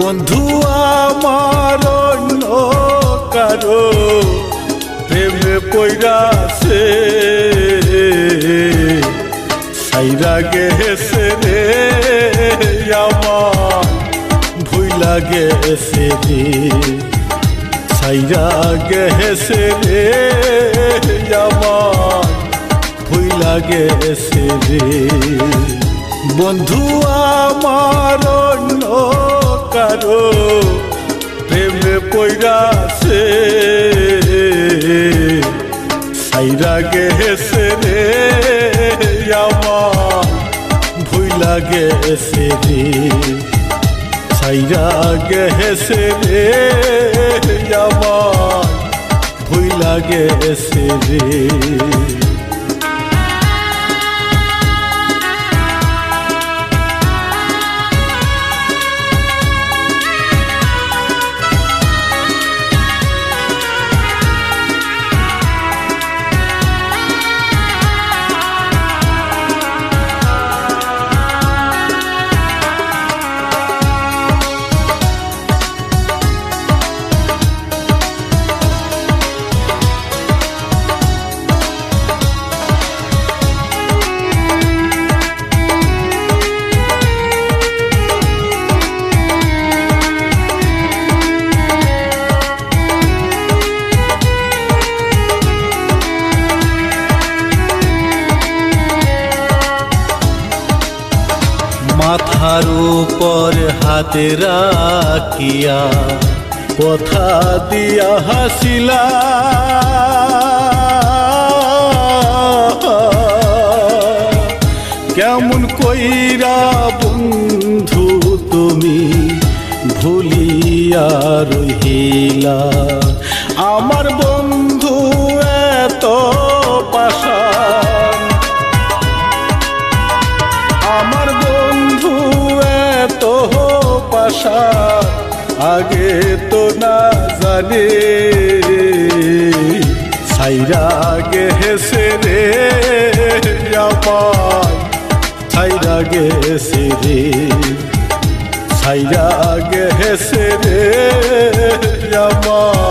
বন্ধু আমার অন্য কারও প্রেমে পৈরাছে সাইরা গেছে রে আমার ভুই লাগেছে রে। সাইরা গেছে রে আমার ভুই লাগেছে রে। বন্ধু আমার অন্য পৈরাছে সাইরা গেছে রে, আমার ভুই লাগেছে রে। সাইরা গেছে রে, আমার ভুই লাগেছে রে। মাথার উপর হাতে রাখিয়া কথা দিয়া হাসিলা। কেমন কইরা বন্ধু তুমি ভুলিয়া রহিলা। আমার বন্ধু পাশা আগে তো না জানে। সাইরা গেছে রে সাইরা গেছে রে। সাইরা গেছে রে আমার